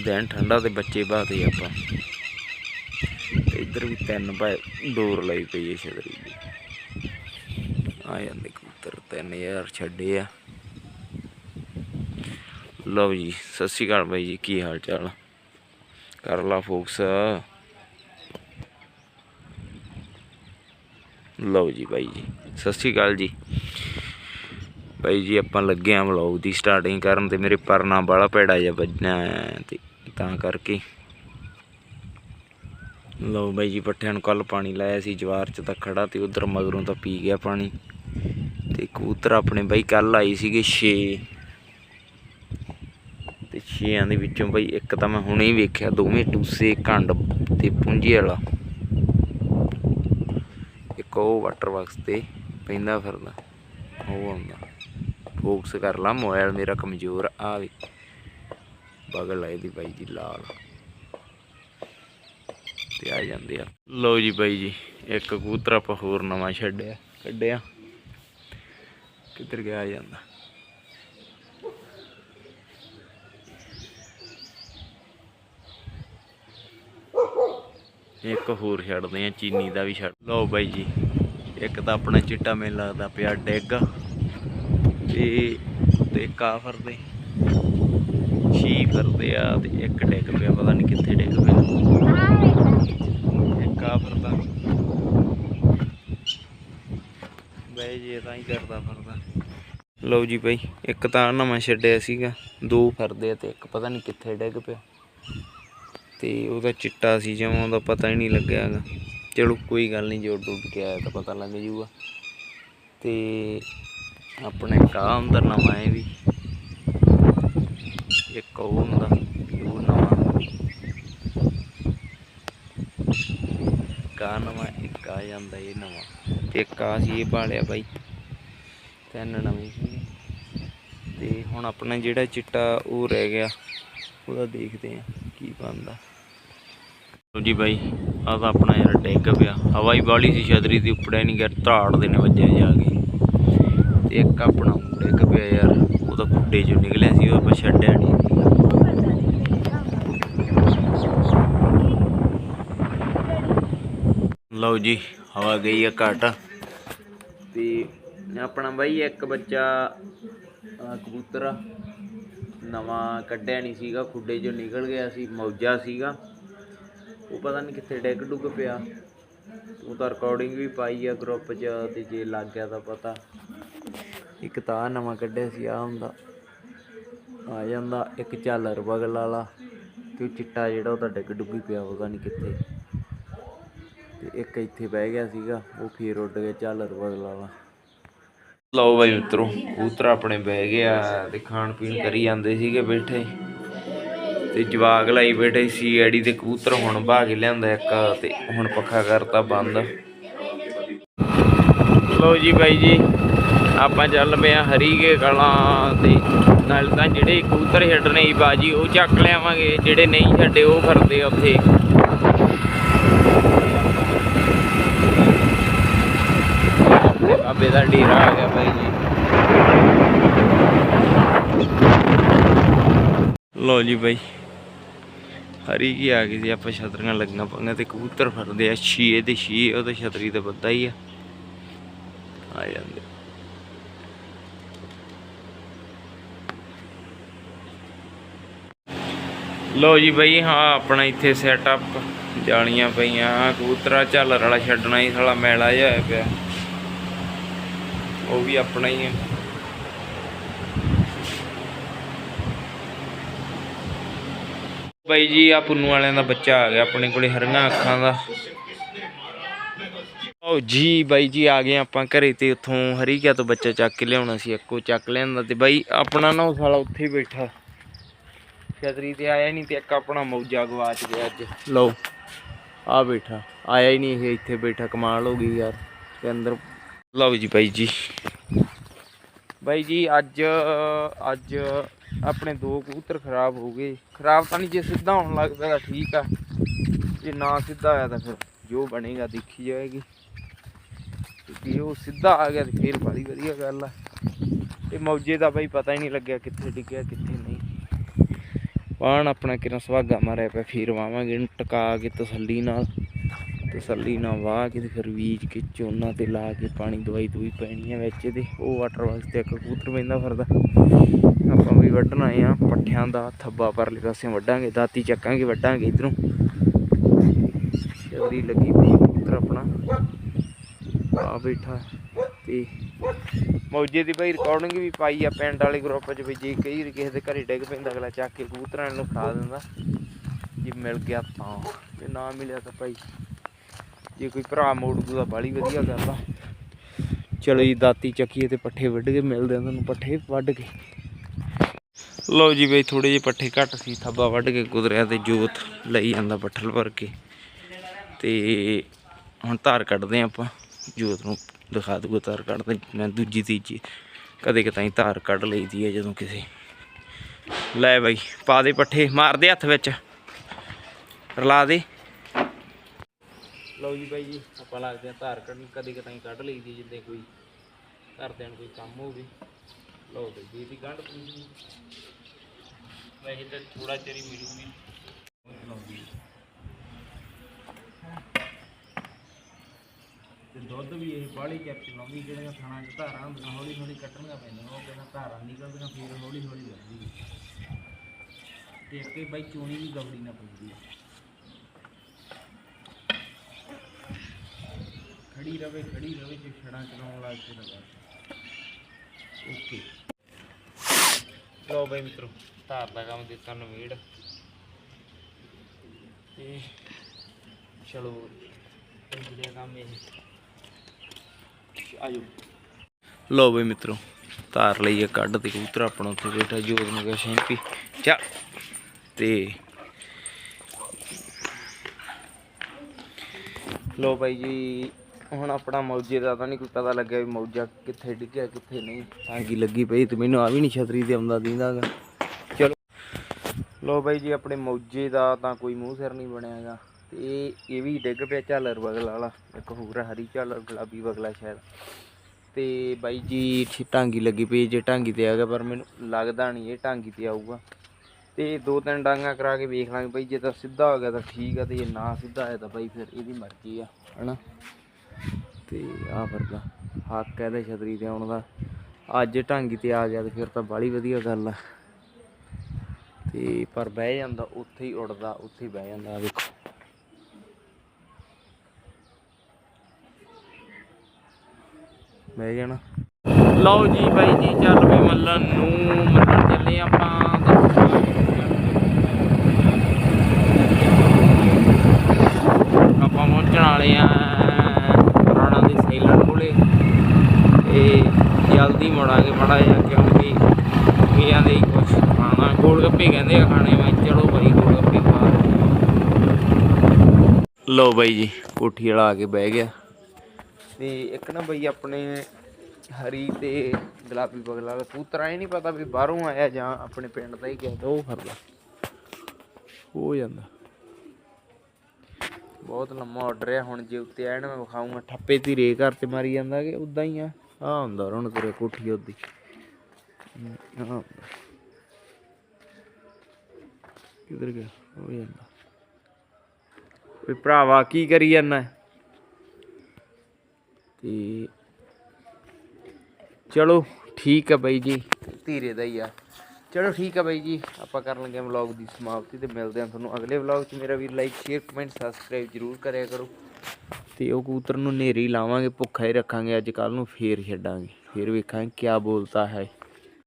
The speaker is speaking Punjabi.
ਦਿਨ ਠੰਡਾ ਤੇ ਬੱਚੇ ਬਾਤੇ ਆਪਾਂ। ਤੇ ਇੱਧਰ ਵੀ ਤਿੰਨ ਭਾਈ ਡੋਰ ਲਈ ਪਈ ਹੈ ਛਤਰੀ ਦੀ। ਆ ਜਾਂਦੇ ਕਬੂਤਰ 3000 ਛੱਡੇ ਆ। ਲਓ ਜੀ, ਸਤਿ ਸ਼੍ਰੀ ਅਕਾਲ ਬਾਈ ਜੀ, ਕੀ ਹਾਲ ਚਾਲ ਕਰ ਲਾ ਫੋਕਸ। ਲਓ ਜੀ ਬਾਈ ਜੀ, ਸਤਿ ਸ਼੍ਰੀ ਅਕਾਲ ਜੀ। ਬਾਈ ਜੀ, ਆਪਾਂ ਲੱਗੇ ਆਂ ਵਲੌਗ ਦੀ ਸਟਾਰਟਿੰਗ ਕਰਨ ਤੇ ਮੇਰੇ ਪਰਨਾ ਵਾਲਾ ਭੈੜਾ ਜਿਹਾ ਵੱਜਣਾ ਤੇ ਤਾਂ ਕਰਕੇ। ਲਓ ਬਾਈ ਜੀ, ਪੱਠਿਆਂ ਨੂੰ ਕੱਲ ਪਾਣੀ ਲਾਇਆ ਸੀ, ਜਵਾਰ ਚ ਤਾਂ ਖੜਾ ਤੇ ਉਧਰ ਮਗਰੋਂ ਤਾਂ ਪੀ ਗਿਆ ਪਾਣੀ। ਤੇ ਕਬੂਤਰ ਆਪਣੇ ਬਾਈ ਕੱਲ ਆਈ ਸੀਗੇ 6 ਤੇ ਛੇਆਂ ਦੇ ਵਿੱਚੋਂ ਬਾਈ ਇੱਕ ਤਾਂ ਮੈਂ ਹੁਣੇ ਹੀ ਵੇਖਿਆ, ਦੋਵੇਂ ਟੂਸੇ ਕੰਡ ਤੇ ਪੁੰਜੀ ਵਾਲਾ। ਇੱਕ ਉਹ ਵਾਟਰ ਬਾਕਸ ਤੇ ਪੈਂਦਾ ਫਿਰਦਾ, ਉਹ ਆਉਂਦਾ। ਫੋਕਸ ਕਰ ਲਾ ਮੋਬਾਈਲ ਮੇਰਾ ਕਮਜ਼ੋਰ, ਆ ਵੀ। ਬਗਲ ਆਏ ਦੀ ਬਾਈ ਜੀ, ਲਾਲ। ਤੇ ਆ ਜਾਂਦੇ ਆ। ਲਓ ਜੀ ਬਾਈ ਜੀ, ਇੱਕ ਕਬੂਤਰ ਆਪਾਂ ਹੋਰ ਨਵਾਂ ਛੱਡਿਆ, ਕੱਢਿਆ। ਕਿੱਧਰ ਗਿਆ ਜਾਂਦਾ? ਇੱਕ ਹੋਰ ਛੱਡਦੇ ਆ, ਚੀਨੀ ਦਾ ਵੀ ਛੱਡ। ਲਓ ਬਾਈ ਜੀ, ਇੱਕ ਤਾਂ ਆਪਣਾ ਚਿੱਟਾ ਮੈਨੂੰ ਲੱਗਦਾ ਪਿਆ ਡੈਗ। ਤੇ ਤੇ ਕਾ ਫਰਦੇ ਛੀ ਆ ਤੇ ਇੱਕ ਡਿੱਗ ਪਿਆ, ਪਤਾ ਨਹੀਂ ਕਿੱਥੇ ਡਿੱਗ ਪਿਆ। ਇੱਕ ਆ ਫਰਦਾ। ਬਾਈ ਜੀ ਤਾਂ ਹੀ ਕਰਦਾ ਫਰਦਾ। ਲਓ ਜੀ ਬਾਈ, ਇੱਕ ਤਾਂ ਨਵਾਂ ਛੱਡਿਆ ਸੀਗਾ, ਦੋ ਫਰਦੇ ਆ ਤੇ ਇੱਕ ਪਤਾ ਨਹੀਂ ਕਿੱਥੇ ਡਿੱਗ ਪਿਆ। ਤੇ ਉਹਦਾ ਚਿੱਟਾ ਸੀ ਜਿਵੇਂ ਉਹਦਾ ਪਤਾ ਹੀ ਨਹੀਂ ਲੱਗਿਆ ਹੈਗਾ। ਚਲੋ ਕੋਈ ਗੱਲ ਨਹੀਂ ਜੋ ਡੁੱਬ ਕੇ ਆਇਆ ਤਾਂ ਪਤਾ ਲੱਗ ਜੂਗਾ ਤੇ ਆਪਣੇ ਕਾ ਅੰਦਰ ਨਵਾਂ ਹੈ ਵੀ। ਇੱਕ ਉਹ ਹੁੰਦਾ, ਉਹ ਨਵਾਂ। ਕਾ ਨਵਾਂ, ਇੱਕ ਆ ਜਾਂਦਾ, ਇਹ ਨਵਾਂ। ਤੇ ਇੱਕ ਆ ਸੀ, ਇਹ ਪਾਲਿਆ ਬਾਈ। ਤਿੰਨ ਨਵੇਂ ਸੀ। ਤੇ ਹੁਣ ਆਪਣਾ ਜਿਹੜਾ ਚਿੱਟਾ ਉਹ ਰਹਿ ਗਿਆ, ਉਹਦਾ ਦੇਖਦੇ ਆ ਕੀ ਬਣਦਾ। ਲਓ ਜੀ ਬਾਈ ਆ ਤਾਂ ਆਪਣਾ ਯਾਰ ਡਿੱਗ ਪਿਆ। ਹਵਾ ਹੀ ਬਾਲੀ ਸੀ, ਛਤਰੀ ਦੀ ਉੱਪੜਿਆ ਨਹੀਂ ਗਿਆ ਧਾੜ ਦੇ ਨੇ ਵੱਜਿਆ ਜਾ ਕੇ। ਤੇ ਇੱਕ ਆਪਣਾ ਡਿੱਗ ਪਿਆ ਯਾਰ। ਉਹ ਤਾਂ ਖੁੱਡੇ ਚੋਂ ਨਿਕਲਿਆ ਸੀ ਉਹ ਆਪਾਂ ਛੱਡਿਆ ਨਹੀਂ ਲਓ ਜੀ ਹਵਾ ਗਈ ਆ ਘਟ। ਤੇ ਆਪਣਾ ਬਾਈ ਇੱਕ ਬੱਚਾ ਕਬੂਤਰ ਆ, ਨਵਾਂ ਕੱਢਿਆ ਨਹੀਂ ਸੀਗਾ ਖੁੱਡੇ ਚੋਂ ਨਿਕਲ ਗਿਆ ਸੀ ਮੌਜਾ ਸੀਗਾ। ਉਹ ਪਤਾ ਨਹੀਂ ਕਿੱਥੇ ਡਿੱਗ ਡੁੱਗ ਪਿਆ। ਉਹ ਤਾਂ ਰਿਕਾਰਡਿੰਗ ਵੀ ਪਾਈ ਆ ਗਰੁੱਪ 'ਚ ਤੇ ਜੇ ਲੱਗ ਗਿਆ ਤਾਂ ਪਤਾ। ਇੱਕ ਤਾਂ ਨਵਾਂ ਕੱਢਿਆ ਸੀ ਆ ਹੁੰਦਾ। ਆ ਜਾਂਦਾ ਇੱਕ ਝਾਲਰ ਬਗਲ ਵਾਲਾ ਤੇ ਉਹ ਚਿੱਟਾ ਜਿਹੜਾ ਉਹਦਾ ਡਿੱਗ ਡੁੱਗੀ ਪਿਆ ਪਤਾ ਨਹੀਂ ਕਿੱਥੇ। ਤੇ ਇੱਕ ਇੱਥੇ ਬਹਿ ਗਿਆ ਸੀਗਾ, ਉਹ ਫੇਰ ਉੱਡ ਗਿਆ ਝਾਲਰ ਬਗਲ ਵਾਲਾ। ਲਓ ਬਾਈ ਮਿੱਤਰੋ, ਕਬੂਤਰ ਆਪਣੇ ਬਹਿ ਗਿਆ ਤੇ ਖਾਣ ਪੀਣ ਕਰੀ ਜਾਂਦੇ ਸੀਗੇ ਬੈਠੇ। ਤੇ ਜਵਾਗ ਲਾਈ ਬੈਠੇ ਸੀ, ਐਡੀ ਤੇ ਕਬੂਤਰ ਹੁਣ ਬਾਹ ਕੇ ਲਿਆਂਦਾ ਇੱਕ ਤੇ ਹੁਣ ਪੱਖਾ ਕਰਤਾ ਬੰਦ। ਲਓ ਜੀ ਬਾਈ ਜੀ ਆਪਾਂ ਚੱਲ ਪਏ ਆ ਹਰੀਕੇ ਕਲਾਂ ਤੇ। ਨਾਲ ਤਾਂ ਜਿਹੜੇ ਕਬੂਤਰ ਛੱਡਣੇ ਸੀ ਬਾਜੀ, ਉਹ ਚੱਕ ਲਿਆਵਾਂਗੇ, ਜਿਹੜੇ ਨਹੀਂ ਛੱਡੇ ਉਹ ਫਿਰਦੇ ਉੱਥੇ। ਬਾਬੇ ਦਾ ਡੇਰਾ ਆ ਗਿਆ ਬਾਈ ਜੀ। ਲਓ ਜੀ ਬਾਈ, ਹਰੀ ਕੀ ਆ ਗਈ ਸੀ, ਆਪਾਂ ਛਤਰੀਆਂ ਲੱਗੀਆਂ ਪਾਂਗੇ ਤੇ ਕਬੂਤਰ ਫੜਦੇ ਆ ਛੀਏ ਤੇ ਛੀਏ ਉਹ ਤਾਂ ਛਤਰੀ ਤੇ ਬੱਦਾ ਹੀ ਆ। ਆ ਜਾਂਦੇ। ਲੋ ਜੀ ਬਾਈ, ਹਾਂ, ਆਪਣਾ ਇੱਥੇ ਸੈਟਅਪ ਜਾਲੀਆਂ ਪਈਆਂ ਕਬੂਤਰਾ ਝਾਲਰ ਵਾਲਾ ਛੱਡਣਾ ਹੀ ਸਾਲਾ ਮੈਲਾ ਜਿਹਾ ਹੋਇਆ ਪਿਆ। ਉਹ ਵੀ ਆਪਣਾ ਹੀ ਹੈ ਬਾਈ ਜੀ ਆ ਪੁੰਨੂ ਵਾਲਿਆਂ ਦਾ ਬੱਚਾ ਆ ਗਿਆ, ਆਪਣੇ ਕੋਲੇ ਹਰੀਆਂ ਅੱਖਾਂ ਦਾ। ਓ ਜੀ ਬਾਈ ਜੀ, ਆ ਗਏ ਆਪਾਂ ਘਰੇ ਤੇ ਉੱਥੋਂ ਹਰੀਕਿਆ ਤੋਂ ਬੱਚਾ ਚੱਕ ਕੇ ਲਿਆਉਣਾ ਸੀ, ਇੱਕੋ ਚੱਕ ਲਿਆਂਦਾ ਤੇ ਬਾਈ, ਆਪਣਾ ਨਾ ਉਹ ਸਾਲਾ ਉੱਥੇ ਹੀ ਬੈਠਾ। ਛਤਰੀ ਤੇ ਆਇਆ ਨਹੀਂ ਤੇ ਇੱਕ ਆਪਣਾ ਮੌਜਾ ਗਵਾਚ ਗਿਆ ਅੱਜ। ਲਓ ਆ ਬੈਠਾ। ਆਇਆ ਹੀ ਨਹੀਂ ਇਹ ਇੱਥੇ ਬੈਠਾ ਕਮਾਲ ਹੋ ਗਈ ਯਾਰ। ਤੇ ਅੰਦਰ ਲਓ ਜੀ ਬਾਈ ਜੀ। ਬਾਈ ਜੀ ਅੱਜ ਅੱਜ ਆਪਣੇ ਦੋ ਕਬੂਤਰ ਖਰਾਬ ਹੋ ਗਏ। ਖਰਾਬ ਤਾਂ ਨਹੀਂ ਜੇ ਸਿੱਧਾ ਹੋਣ ਲੱਗ ਪਿਆ ਤਾਂ ਠੀਕ ਆ। ਜੇ ਨਾ ਸਿੱਧਾ ਆਇਆ ਤਾਂ ਫਿਰ ਜੋ ਬਣੇਗਾ ਦੇਖੀ ਜਾਏਗੀ। ਜੇ ਉਹ ਸਿੱਧਾ ਆ ਗਿਆ ਤੇ ਫਿਰ ਬੜੀ ਵਧੀਆ ਗੱਲ ਆ। ਤੇ ਮੌਜੇ ਦਾ ਬਾਈ ਪਤਾ ਹੀ ਨਹੀਂ ਲੱਗਿਆ ਕਿੱਥੇ ਡਿੱਗਿਆ ਕਿੱਥੇ ਪਾਣ ਆਪਣਾ ਕਿਰਨ ਸੁਹਾਗਾ ਮਾਰਿਆ ਪਿਆ, ਫੇਰ ਵਾਵਾਂਗੇ ਇਹਨੂੰ ਟਕਾ ਕੇ ਤਸੱਲੀ ਨਾਲ। ਤਸੱਲੀ ਨਾਲ ਵਾਹ ਕੇ ਤੇ ਫਿਰ ਬੀਜ ਕੇ ਝੋਨਾ ਤੇ ਲਾ ਕੇ ਪਾਣੀ ਦਵਾਈ ਦੂਈ ਪੈਣੀ ਹੈ ਵਿੱਚ ਇਹਦੇ। ਉਹ ਵਾਟਰ ਬਾਕਸ ਤੇ ਕਬੂਤਰ ਪੈਂਦਾ ਫਿਰਦਾ। ਆਪਾਂ ਵੀ ਵੱਢਣ ਆਏ ਆ, ਪੱਠਿਆਂ ਦਾ ਥੱਬਾ ਪਰਲੇ ਪਾਸੇ ਵੱਢਾਂਗੇ, ਦਾਤੀ ਚੱਕਾਂਗੇ, ਵੱਢਾਂਗੇ ਇਧਰੋਂ। ਜਲਦੀ ਲੱਗੀ ਪਈ ਕਬੂਤਰ ਆਪਣਾ। ਆ ਬੈਠਾ। ਤੇ ਮੌਜੇ ਦੀ ਬਈ ਰਿਕਾਰਡਿੰਗ ਵੀ ਪਾਈ ਆ ਪਿੰਡ ਵਾਲੇ ਗਰੁੱਪ 'ਚ ਵੀ ਜੇ ਕਈ ਵਾਰੀ ਕਿਸੇ ਦੇ ਘਰੇ ਡਿੱਗ ਪੈਂਦਾ ਅਗਲਾ ਚੱਕ ਕੇ ਕਬੂਤਰਾਂ ਨੂੰ ਖਾ ਦਿੰਦਾ। ਜੇ ਮਿਲ ਗਿਆ ਤਾਂ, ਜੇ ਨਾ ਮਿਲਿਆ ਤਾਂ ਭਾਈ ਜੇ ਕੋਈ ਭਰਾ ਮੋੜ ਦੂ ਤਾਂ ਬਾਲੀ ਵਧੀਆ ਗੱਲ ਆ। ਚਲੋ ਜੀ, ਦਾਤੀ ਚੱਕੀਏ ਤੇ ਪੱਠੇ ਵੱਢ ਕੇ ਮਿਲਦੇ ਆ ਤੁਹਾਨੂੰ, ਪੱਠੇ ਵੱਢ ਕੇ। ਲਓ ਜੀ ਬਈ ਥੋੜੇ ਜਿਹੇ ਪੱਠੇ ਘੱਟ ਸੀ, ਥੱਬਾ ਵੱਢ ਕੇ ਕੁਦਰਿਆ ਤੇ ਜੋਤ ਲਈ ਜਾਂਦਾ ਪੱਠਲ ਭਰ ਕੇ। ਤੇ ਹੁਣ ਧਾਰ ਕੱਢਦੇ ਆ ਆਪਾਂ ਜੋਤ ਨੂੰ। ਦਿਖਾ ਦੂਗਾ ਧਾਰ ਕੱਢਦੇ ਮੈਂ ਦੂਜੀ ਤੀਜੀ। ਕਦੇ ਕਤਾਈ ਧਾਰ ਕੱਢ ਲਈਦੀ ਹੈ ਜਦੋਂ ਕਿਸੇ। ਲੈ ਬਾਈ, ਪਾ ਦੇ ਪੱਠੇ, ਮਾਰ ਦੇ ਹੱਥ ਵਿੱਚ। ਰਲਾ ਦੇ। ਲਓ ਜੀ ਬਾਈ ਜੀ, ਆਪਾਂ ਲੱਗਦੇ ਆ ਧਾਰ ਕੱਢਣ ਕਦੇ ਕਤਾਈ ਕੱਢ ਲਈਦੀ ਜਿੱਦਾਂ ਕੋਈ ਘਰਦਿਆਂ ਨੂੰ ਕੋਈ ਕੰਮ ਹੋਵੇ। ਲਓ ਬਾਈ ਜੀ ਦੀ ਗੰਢ ਪੂਰੀ। ਵੈਸੇ ਤਾਂ ਥੋੜਾ ਚਿਰ ਹੀ ਮਿਲੂਗੀ। ਲਾਉਂਦੀ ਤੇ ਦੁੱਧ ਵੀ ਇਹ ਬਾਹਲੀ ਕੈਪਸੂਲ ਲਾਉਂਦੀ ਜਿਹੜੀਆਂ ਥਾਣਾ 'ਚ ਧਾਰਾਂ ਹੁੰਦੀਆਂ, ਹੌਲੀ ਹੌਲੀ ਕੱਟਣੀਆਂ ਪੈਂਦੀਆਂ, ਉਹ ਕਹਿੰਦਾ ਧਾਰਾਂ ਨਿਕਲਦੀਆਂ, ਫਿਰ ਹੌਲੀ ਹੌਲੀ ਵੱਧਦੀ ਤੇ ਇੱਕ ਬਾਈ ਚੂਣੀ ਵੀ ਗਵੜੀ ਨਾ ਪੈਂਦੀ ਆ। ਖੜੀ ਰਵੇ ਖੜੀ ਰਵੇ ਜੇ ਛੜਾਂ ਚਲਾਉਣ ਲੱਗ ਕੇ ਲਗਾ ਓਕੇ। ਲਓ ਬਈ ਮਿੱਤਰੋ, ਧਾਰ ਦਾ ਕੰਮ ਦਿੱਤਾ ਨਵੇੜ। ਤੇ ਚਲੋ ਇਹ ਜਿਹੜਾ ਕੰਮ ਇਹ। ਆਜੋ ਲੋ ਬਈ ਮਿੱਤਰੋ ਧਾਰ ਲਈਏ, ਕੱਢ ਤੇ ਕਬੂਤਰ ਆਪਣਾ ਉੱਥੇ ਬੈਠਾ, ਜੋਤ ਨੂੰ ਕਿਹਾ, ਸ਼ੈਂਪੀ ਚਾ ਤੇ ਲੋ ਭਾਈ ਜੀ, ਹੁਣ ਆਪਣਾ ਮੌਜੇ ਦਾ ਤਾਂ ਨਹੀਂ ਕੋਈ ਪਤਾ ਲੱਗਿਆ ਵੀ ਮੌਜਾ ਕਿੱਥੇ ਡਿੱਗਿਆ, ਕਿੱਥੇ ਨਹੀਂ। ਟਾਂਗੀ ਲੱਗੀ ਪਈ ਤੇ ਮੈਨੂੰ ਆ ਵੀ ਨਹੀਂ ਛਤਰੀ ਤੇ ਆਉਂਦਾ ਦੀਂਦਾਗਾ। ਚਲੋ। ਲੋ ਭਾਈ ਜੀ, ਆਪਣੇ ਮੌਜੇ ਦਾ ਤਾਂ ਕੋਈ ਮੂੰਹ ਸਿਰ ਨਹੀਂ ਬਣਿਆਗਾ। ਤੇ ਇਹ ਵੀ ਡਿੱਗ ਪਿਆ ਝਾਲਰ ਬਗਲ ਵਾਲਾ, ਇੱਕ ਹੋਰ ਹਰੀ ਝਾਲਰ, ਗੁਲਾਬੀ ਬਗਲਾ ਸ਼ਾਇਦ। ਤੇ ਬਾਈ ਜੀ ਟਾਂਗੀ ਲੱਗੀ ਪਈ ਜੇ ਟਾਂਗੀ ਤੇ ਆ ਗਿਆ ਪਰ ਮੈਨੂੰ ਲੱਗਦਾ ਨਹੀਂ ਇਹ ਟਾਂਗੀ ਤੇ ਆਊਗਾ। ਤੇ ਦੋ ਤਿੰਨ ਡਾਂਗਾ ਕਰਾ ਕੇ ਵੇਖ ਲਾਂਗੇ ਬਾਈ, ਜੇ ਤਾਂ ਸਿੱਧਾ ਹੋ ਗਿਆ ਤਾਂ ਠੀਕ ਆ, ਤੇ ਜੇ ਨਾ ਸਿੱਧਾ ਆਇਆ ਤਾਂ ਬਾਈ ਫਿਰ ਇਹਦੀ ਮਰਜ਼ੀ ਆ, ਹਨਾ? ਤੇ ਆ ਫਿਰਦਾ ਹੱਕ ਹੈ ਇਹਦੇ ਛਤਰੀ ਤੇ ਆਉਣ ਦਾ। ਅੱਜ ਢਾਂਗੀ ਤੇ ਆ ਗਿਆ ਤੇ ਫਿਰ ਤਾਂ ਬਾਲੀ ਵਧੀਆ ਗੱਲ ਆ। ਤੇ ਪਰ ਬਹਿ ਜਾਂਦਾ, ਉੱਥੇ ਹੀ ਉੜਦਾ, ਉੱਥੇ ਹੀ ਬਹਿ ਜਾਂਦਾ, ਆਹ ਵੇਖੋ। ਬਹਿ ਜਾਣਾ। ਲਓ ਜੀ ਬਾਈ ਜੀ, ਚੱਲ ਵੀ ਮੱਲਣ ਨੂੰ ਮੱਲਣ ਚੱਲੇ ਆਪਾਂ ਆਪਾਂ ਪਹੁੰਚਣ ਵਾਲੇ ਆ ਰਾਣਾ ਦੇ ਸੈਲਰ ਕੋਲੇ। ਤੇ ਜਲਦੀ ਮੁੜਾਂਗੇ ਮੜਾ ਜਾ ਕਿਉਂਕਿ ਮੀਆਂ ਦੇ ਹੀ ਖਾਣਾ। ਗੋਲ ਗੱਪੇ ਕਹਿੰਦੇ ਆ ਖਾਣੇ, ਮੈਂ ਚਲੋ ਬਾਈ ਗੋਲ ਗੱਪੇ ਖਾ ਲਓ ਬਾਈ ਜੀ, ਕੋਠੀ ਵਾਲਾ ਆ ਕੇ ਬਹਿ ਗਿਆ। ਤੇ ਇੱਕ ਨਾ ਬਈ ਆਪਣੇ ਹਰੀ ਤੇ ਗੁਲਾਬੀ ਬਗਲਾ ਦਾ ਕਬੂਤਰ ਆਏ ਨਹੀਂ ਪਤਾ ਵੀ ਬਾਹਰੋਂ ਆਇਆ ਜਾਂ ਆਪਣੇ ਪਿੰਡ ਦਾ ਹੀ ਗਿਆ ਤਾਂ ਉਹ ਫਰਦਾ ਹੋ ਜਾਂਦਾ। ਬਹੁਤ ਲੰਮਾ ਆਰਡਰ ਹੈ ਹੁਣ ਜੇ ਉੱਤੇ ਨਾ ਮੈਂ ਵਿਖਾਉਂਗਾ ਠੱਪੇ ਦੀ ਰੇ ਘਰ ਤੇ ਮਾਰੀ ਜਾਂਦਾ ਕਿ ਉਦਾਂ ਹੀ ਆ। ਆ ਹੁੰਦਾ ਹੁਣ ਤੇਰੇ ਕੋਠੀ ਉਹਦੀ। ਕਿੱਧਰ ਗਿਆ? ਹੋ ਜਾਂਦਾ। ਓਏ ਭਰਾਵਾ ਕੀ ਕਰੀ ਜਾਂਦਾ? ਤੇ ਚਲੋ ਠੀਕ ਆ ਬਾਈ ਜੀ, ਧੀਰੇ ਦਾ ਹੀ ਆ। ਚਲੋ ਠੀਕ ਆ ਬਾਈ ਜੀ, ਆਪਾਂ ਕਰਨ ਲੱਗੇ ਵਲੌਗ ਦੀ ਸਮਾਪਤੀ ਤੇ ਮਿਲਦੇ ਹਾਂ ਤੁਹਾਨੂੰ ਅਗਲੇ ਵਲੌਗ 'ਚ। ਮੇਰਾ ਵੀ ਲਾਈਕ ਸ਼ੇਅਰ ਕਮੈਂਟ ਸਬਸਕ੍ਰਾਈਬ ਜਰੂਰ ਕਰਿਆ ਕਰੋ। ਤੇ ਉਹ ਕਬੂਤਰ ਨੂੰ ਨੇਰੀ ਲਾਵਾਂਗੇ, ਭੁੱਖਾ ਹੀ ਰੱਖਾਂਗੇ, ਅੱਜ ਕੱਲ ਨੂੰ ਫੇਰ ਛੱਡਾਂਗੇ। ਫੇਰ ਵੇਖਾਂਗੇ ਕੀ ਬੋਲਤਾ ਹੈ।